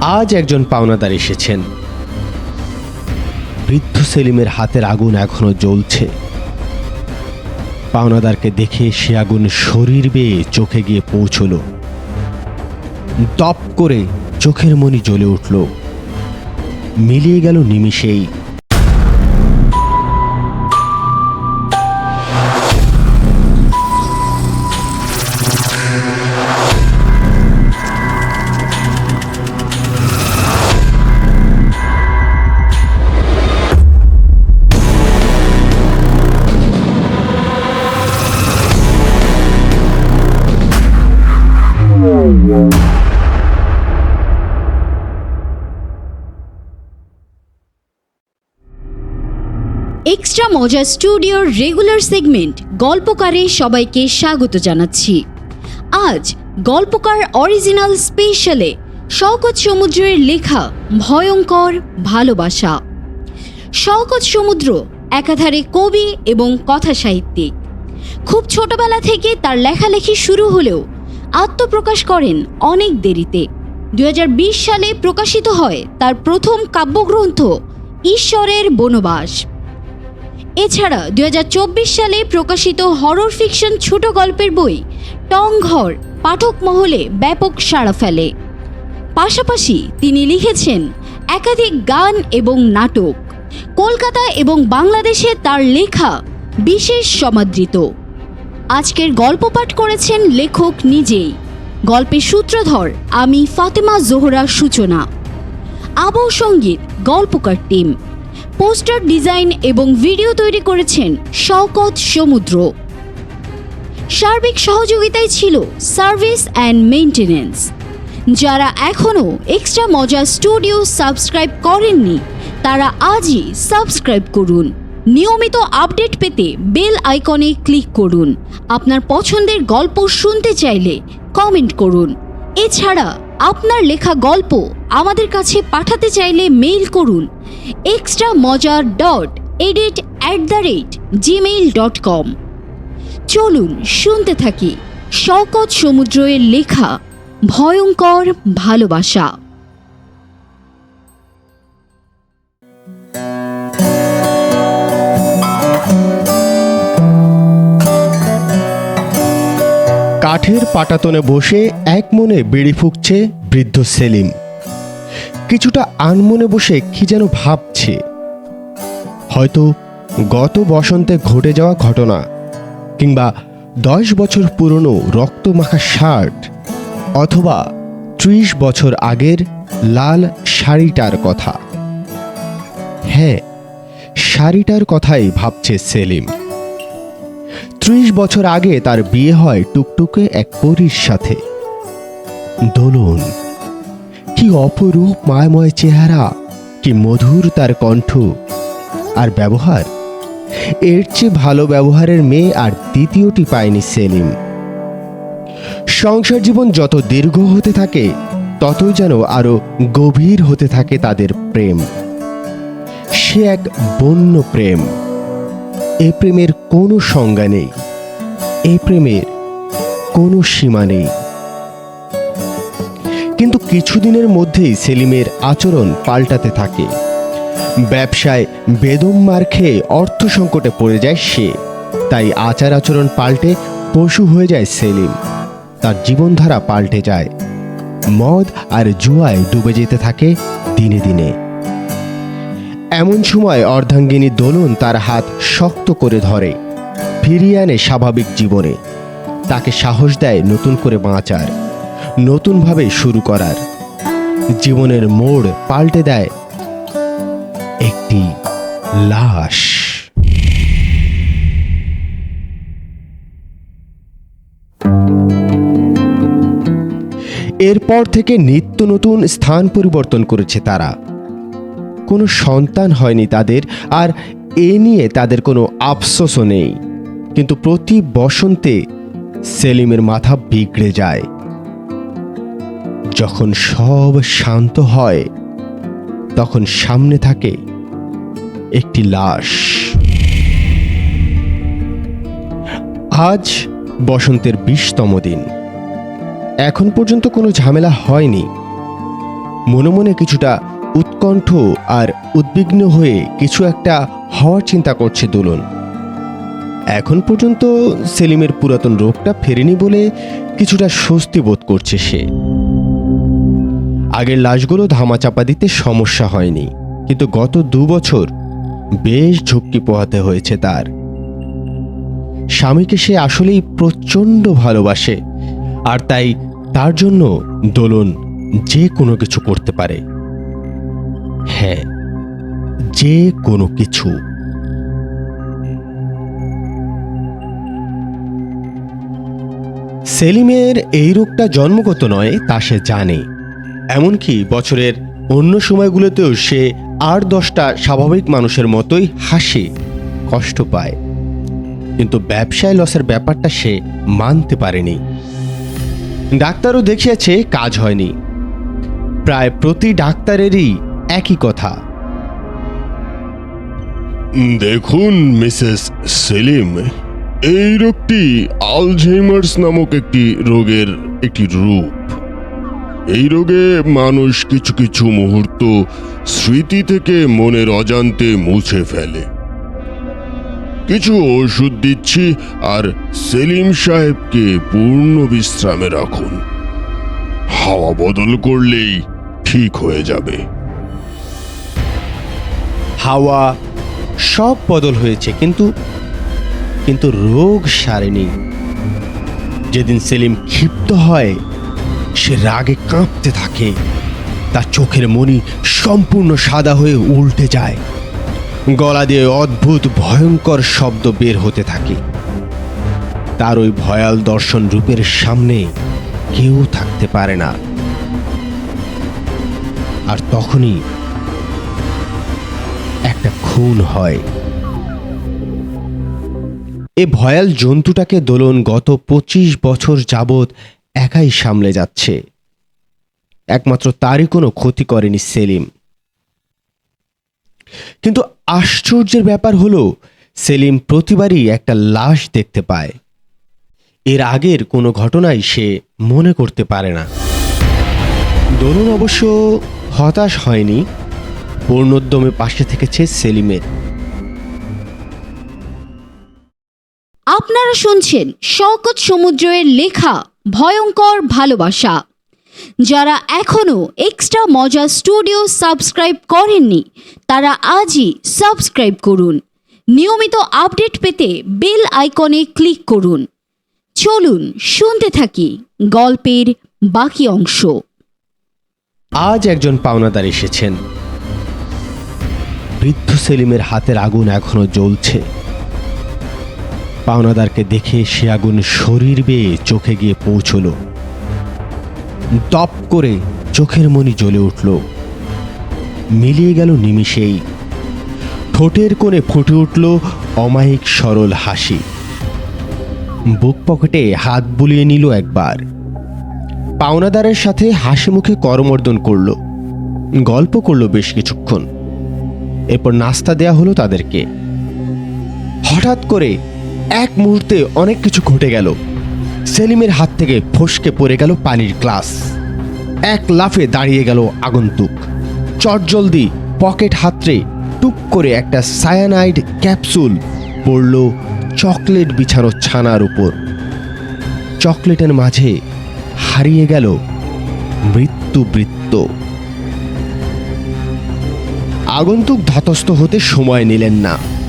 আজ একজন পাওনাদার এসেছেন। বৃদ্ধ সেলিমের হাতের আগুন এখনও জ্বলছে। পাওনাদারকে দেখে সে আগুন শরীর বেয়ে চোখে গিয়ে পৌঁছল। দপ করে চোখের মনি জ্বলে উঠল। মিলিয়ে গেল নিমিষেই এক্সট্রা মজা স্টুডিওর রেগুলার সেগমেন্ট গল্পকারে সবাইকে স্বাগত জানাচ্ছি। আজ গল্পকার অরিজিনাল স্পেশালে শওকত সমুদ্রের লেখা ভয়ঙ্কর ভালোবাসা। শওকত সমুদ্র একাধারে কবি এবং কথা সাহিত্যিক। খুব ছোটবেলা থেকে তার লেখালেখি শুরু হলেও আত্মপ্রকাশ করেন অনেক দেরিতে। দু হাজার বিশ সালে প্রকাশিত হয় তার প্রথম কাব্যগ্রন্থ, ঈশ্বরের বনবাস। এছাড়া দু হাজার চব্বিশ সালে প্রকাশিত হরর ফিকশন ছোট গল্পের বই টং ঘর পাঠক মহলে ব্যাপক সাড়া ফেলে। পাশাপাশি তিনি লিখেছেন একাধিক গান এবং নাটক। কলকাতা এবং বাংলাদেশে তার লেখা বিশেষ সমাদৃত। আজকের গল্প পাঠ করেছেন লেখক নিজেই। গল্পের সূত্রধর আমি ফাতেমা জোহরা সূচনা। আবহ সংগীত, গল্পকার টিম। পোস্টার ডিজাইন এবং ভিডিও তৈরি করেছেন শওকত সমুদ্র। সার্বিক সহযোগিতায় ছিল সার্ভিস অ্যান্ড মেইনটেনেন্স। যারা এখনও এক্সট্রা মজা স্টুডিও সাবস্ক্রাইব করেননি, তারা আজই সাবস্ক্রাইব করুন। নিয়মিত আপডেট পেতে বেল আইকনে ক্লিক করুন। আপনার পছন্দের গল্প শুনতে চাইলে কমেন্ট করুন। এছাড়া আপনার লেখা গল্প আমাদের কাছে পাঠাতে চাইলে মেইল করুন। এক্সট্রা মজার dot edit at the rate Gmail dot com চলুন শুনতে থাকি শওকত সমুদ্রের লেখা, ভয়ঙ্কর ভালোবাসা। কাঠের পাটাতনে বসে এক মনে বেড়ি ফুঁকছে বৃদ্ধ সেলিম। কিছুটা আনমনে বসে কি যেন ভাবছে। হয়তো গত বসন্তে ঘটে যাওয়া ঘটনা, কিংবা দশ বছর পুরনো রক্তমাখা শার্ট, অথবা ত্রিশ বছর আগের লাল শাড়িটার কথা। হ্যাঁ শাড়িটার কথাই ভাবছে সেলিম। ত্রিশ বছর আগে তার বিয়ে হয় টুকটুকে এক পরীর সাথে। দোলন। কি অপরূপ মায়াময় চেহারা, কি মধুর তার কণ্ঠ আর ব্যবহার। এর চেয়ে ভালো ব্যবহারের মেয়ে আর দ্বিতীয়টি পায়নি সেলিম। সংসার জীবন যত দীর্ঘ হতে থাকে, ততই যেন আরও গভীর হতে থাকে তাদের প্রেম। সে এক বন্য প্রেম। এ প্রেমের কোনো সংজ্ঞা নেই। এ প্রেমের কোনো সীমা নেই। কিন্তু কিছুদিনের মধ্যেই সেলিমের আচরণ পাল্টাতে থাকে। ব্যবসায় বেদম মার খেয়ে অর্থ সংকটে পড়ে যায় সে। তাই আচার আচরণ পাল্টে পশু হয়ে যায় সেলিম। তার জীবনধারা পাল্টে যায়। মদ আর জুয়ায় ডুবে যেতে থাকে দিনে দিনে। এমন সময় অর্ধাঙ্গিনী দোলন তার হাত শক্ত করে ধরে। ফিরিয়ে আনে স্বাভাবিক জীবনে। তাকে সাহস দেয় নতুন করে বাঁচার। নতুনভাবে শুরু করার। জীবনের মোড় পাল্টে দেয় একটি লাশ। এরপর থেকে নিত্য নতুন স্থান পরিবর্তন করেছে তারা। কোনো সন্তান হয়নি তাদের, আর এ নিয়ে তাদের কোনো আফসোসও নেই। কিন্তু প্রতি বসন্তে সেলিমের মাথা বিগড়ে যায়। যখন সব শান্ত হয়, তখন সামনে থাকে একটি লাশ। আজ বসন্তের বিশতম দিন। এখন পর্যন্ত কোনো ঝামেলা হয়নি। মনে মনে কিছুটা উৎকণ্ঠ আর উদ্বিগ্ন হয়ে কিছু একটা হওয়ার চিন্তা করছে দোলন। এখন পর্যন্ত সেলিমের পুরাতন রোগটা ফেরেনি বলে কিছুটা স্বস্তি বোধ করছে সে। আগের লাশগুলো ধামাচাপা দিতে সমস্যা হয়নি, কিন্তু গত দু বছর বেশ ঝক্কি পোহাতে হয়েছে তার। স্বামীকে সে আসলেই প্রচণ্ড ভালোবাসে, আর তাই তার জন্য দোলন যে কোনো কিছু করতে পারে। হ্যাঁ যে কোনো কিছু। সেলিমের এই রোগটা জন্মগত নয়, তা সে জানে। এমনকি বছরের অন্য সময়গুলোতেও সে আর দশটা স্বাভাবিক মানুষের মতোই হাসে, কষ্ট পায়। কিন্তু ব্যবসায় লসের ব্যাপারটা সে মানতে পারেনি। ডাক্তারও দেখিয়েছে কাজ হয়নি। প্রায় প্রতি ডাক্তারেরই একই কথা। দেখুন, মিসেস সেলিম, এই রোগটি আলঝেইমার্স নামক একটি রোগের একটি রূপ। এই রোগে মানুষ কিছু কিছু মুহূর্ত স্মৃতি থেকে মনের অজান্তে মুছে ফেলে। কিছু ওষুধ দিচ্ছি আর সেলিম সাহেবকে পূর্ণ বিশ্রামে রাখুন। হাওয়া বদল করলেই ঠিক হয়ে যাবে। হাওয়া সব বদল হয়েছে, কিন্তু কিন্তু রোগ সারেনি। যেদিন সেলিম ক্ষিপ্ত হয় সে রাগে কাঁপতে থাকে। তার চোখের মনি সম্পূর্ণ সাদা হয়ে উল্টে যায়। গলা দিয়ে অদ্ভুত ভয়ঙ্কর শব্দ বের হতে থাকে। তার ওই ভয়াল দর্শন রূপের সামনে কেউ থাকতে পারে না। আর তখনই একটা খুন হয়। এ ভয়াল জন্তুটাকে দোলন গত পঁচিশ বছর যাবৎ একাই সামলে যাচ্ছে। একমাত্র তারই কোনো ক্ষতি করেনি সেলিম। কিন্তু আশ্চর্যের ব্যাপার হলো, সেলিম প্রতিবারই একটা লাশ দেখতে পায়। এর আগের কোনো ঘটনাই সে মনে করতে পারে না। দোলন অবশ্য হতাশ হয়নি, পূর্ণোদ্যমে পাশে থেকেছে সেলিমের। আপনারা শুনছেন শওকত সমুদ্রের লেখা। ভয়ঙ্কর ভালোবাসা। যারা এখনও এক্সট্রা মজা স্টুডিও সাবস্ক্রাইব করেননি, তারা আজই সাবস্ক্রাইব করুন। নিয়মিত আপডেট পেতে বেল আইকনে ক্লিক করুন। চলুন শুনতে থাকি গল্পের বাকি অংশ। আজ একজন পাওনাদার এসেছেন। বৃদ্ধ সেলিমের হাতের আগুন এখনও জ্বলছে। পাওনাদারকে দেখে সে আগুন শরীর বেয়ে চোখে গিয়ে পৌঁছল। দপ করে চোখের মনি জ্বলে উঠল। মিলিয়ে গেল নিমিষেই। ঠোঁটের কোণে ফুটে উঠল অমায়িক সরল হাসি। বুক পকেটে হাত বুলিয়ে নিল একবার। পাওনাদারের সাথে হাসি মুখে করমর্দন করল। গল্প করল বেশ কিছুক্ষণ। এরপর নাস্তা দেয়া হলো তাদেরকে। হঠাৎ করে এক মুহূর্তে অনেক কিছু ঘটে গেল। সেলিমের হাত থেকে ফসকে পড়ে গেল পানির গ্লাস। এক লাফে দাঁড়িয়ে গেল আগন্তুক। চটজলদি পকেট হাতরে টুক করে একটা সায়ানাইড ক্যাপসুল পড়ল চকলেট বিছানো ছানার উপর। চকলেটের মাঝে হারিয়ে গেল মৃত্যু বৃত্ত আগন্তুক ধাতস্থ হতে সময় নিলেন না।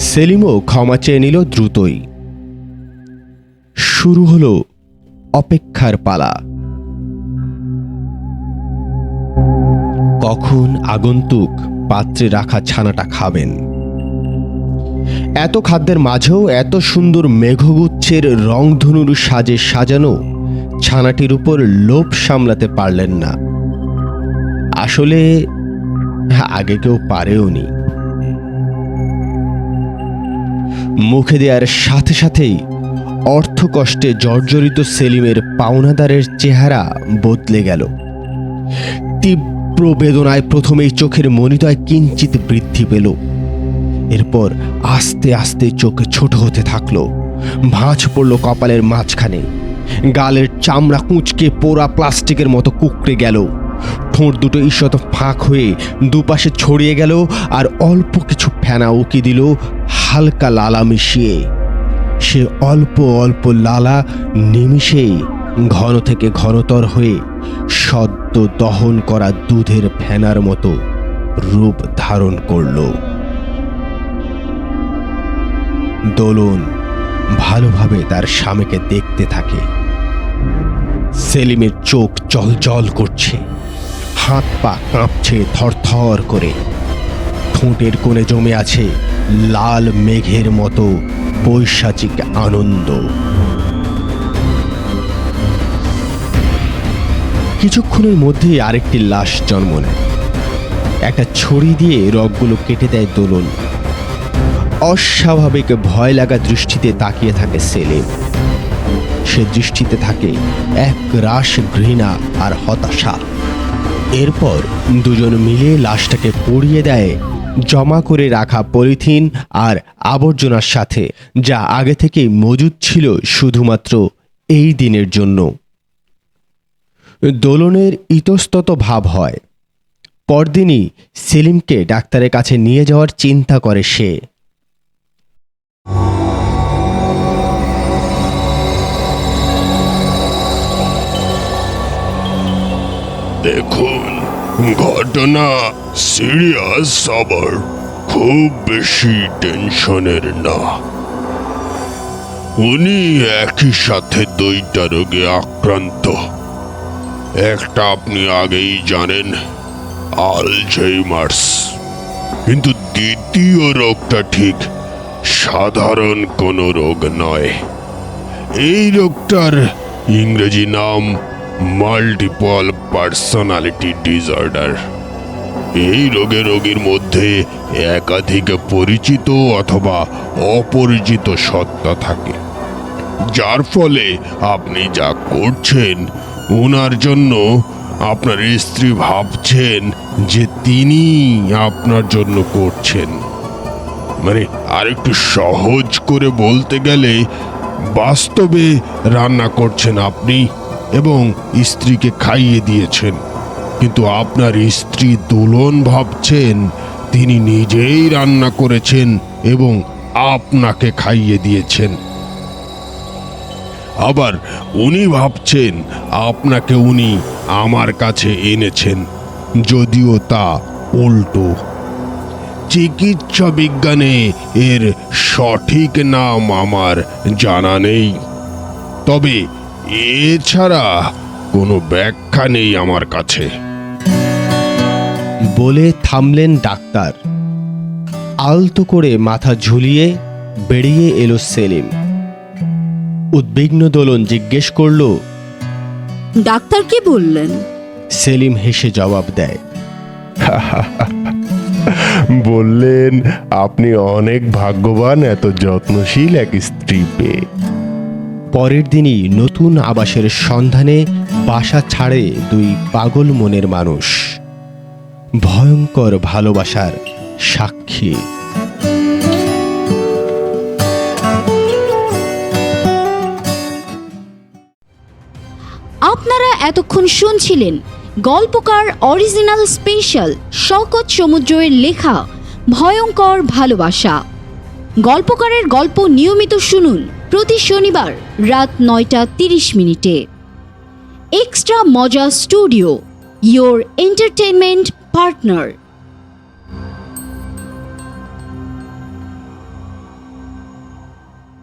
সেলিমও ক্ষমা চেয়ে নিল দ্রুতই। শুরু হলো অপেক্ষার পালা। কখন আগন্তুক পাত্রে রাখা ছানাটা খাবেন? এত খাদ্যের মাঝেও এত সুন্দর মেঘগুচ্ছের রংধনুর সাজে সাজানো ছানাটির উপর লোভ সামলাতে পারলেন না। আসলে আগে কেউ পারেওনি। মুখে দেওয়ার সাথে সাথেই অর্থকষ্টে জর্জরিত সেলিমের পাওনাদারের চেহারা বদলে গেল। তীব্র বেদনায় প্রথমেই চোখের মনিদয় কিঞ্চিত বৃদ্ধি পেল। এরপর আস্তে আস্তে চোখ ছোট হতে থাকল। ভাঁজ পড়ল কপালের মাঝখানে। গালের চামড়া কুঁচকে পোড়া প্লাস্টিকের মতো কুকড়ে গেল। ঠোঁট দুটো ঈষৎ ফাঁক হয়ে দুপাশে ছড়িয়ে গেল আর অল্প কিছু ফেনা উকি দিল, হালকা লালা মিশিয়ে। সে অল্প অল্প লালা নিমিষেই ঘন থেকে ঘনতর হয়ে সদ্য দহন করা দুধের ফেনার মতো রূপ ধারণ করল। দোলন ভালোভাবে তার স্বামীকে দেখতে থাকে। সেলিমের চোখ জল করছে। হাত পা কাঁপছে থরথর করে। ঠোঁটের কোণে জমে আছে লাল মেঘের মতো বৈশাচিক আনন্দ। কিছুক্ষণের মধ্যেই আরেকটি লাশ জন্ম নেয়। একটা ছড়ি দিয়ে রগগুলো কেটে দেয় দোলন। অস্বাভাবিক ভয় লাগা দৃষ্টিতে তাকিয়ে থাকে সেলিম সে দৃষ্টিতে থাকে এক রাস ঘৃণা আর হতাশা। এরপর দুজন মিলে লাশটাকে পড়িয়ে দেয় জমা করে রাখা পলিথিন আর আবর্জনার সাথে, যা আগে থেকেই মজুদ ছিল শুধুমাত্র এই দিনের জন্য। দোলনের ইতস্তত ভাব হয়। পরদিনই সেলিমকে ডাক্তারের কাছে নিয়ে যাওয়ার চিন্তা করে সে। দেখুন ঘটনা সিরিয়াস আবার খুব বেশি টেনশনের না। উনি একই সাথে দুইটা রোগে আক্রান্ত। একটা আপনি আগেই জানেন, আলঝেইমার্স। কিন্তু দ্বিতীয় রোগটা ঠিক সাধারণ কোনো রোগ নয়। এই রোগটার ইংরেজি নাম মাল্টিপল পার্সোনালিটি ডিসঅর্ডার এই রোগে রোগীর মধ্যে একাধিক পরিচিত অথবা অপরিচিত সত্তা থাকে। যার ফলে আপনি যা করছেন ওনার জন্য আপনার স্ত্রী ভাবছেন যে তিনি আপনার জন্য করছেন। মানে আরেকটু সহজ করে বলতে গেলে, বাস্তবে রান্না করছেন আপনি এবং স্ত্রীকে খাইয়ে দিয়েছেন। কিন্তু আপনার স্ত্রী দোলন ভাবছেন, তিনি নিজেই রান্না করেছেন এবং আপনাকে খাইয়ে দিয়েছেন। আবার উনি ভাবছেন, আপনাকে উনি আমার কাছে এনেছেন, যদিও তা উল্টো। চিকিৎসা বিজ্ঞানে এর সঠিক নাম আমার জানা নেই। তবে এছাড়া কোনো ব্যাখ্যা নেই আমার কাছে। বলে থামলেন ডাক্তার। আলতো করে মাথা ঝুলিয়ে বেরিয়ে এলো সেলিম। উদ্বিগ্ন দোলন জিজ্ঞেস করল ডাক্তার কি বললেন? সেলিম হেসে জবাব দেয় বললেন আপনি অনেক ভাগ্যবান এত যত্নশীল এক স্ত্রী পেয়ে। পরের দিনই নতুন আবাসের সন্ধানে বাসা ছাড়ে দুই পাগল মনের মানুষ। ভয়ঙ্কর ভালোবাসার সাক্ষী। আপনারা এতক্ষণ শুনছিলেন গল্পকার অরিজিনাল স্পেশাল শকত সমুদ্রের লেখা ভয়ঙ্কর ভালোবাসা। গল্পকারের গল্প নিয়মিত শুনুন। প্রতি শনিবার রাত নয়টা তিরিশ মিনিটে। এক্সট্রা মজা স্টুডিও ইয়োর এন্টারটেনমেন্ট পার্টনার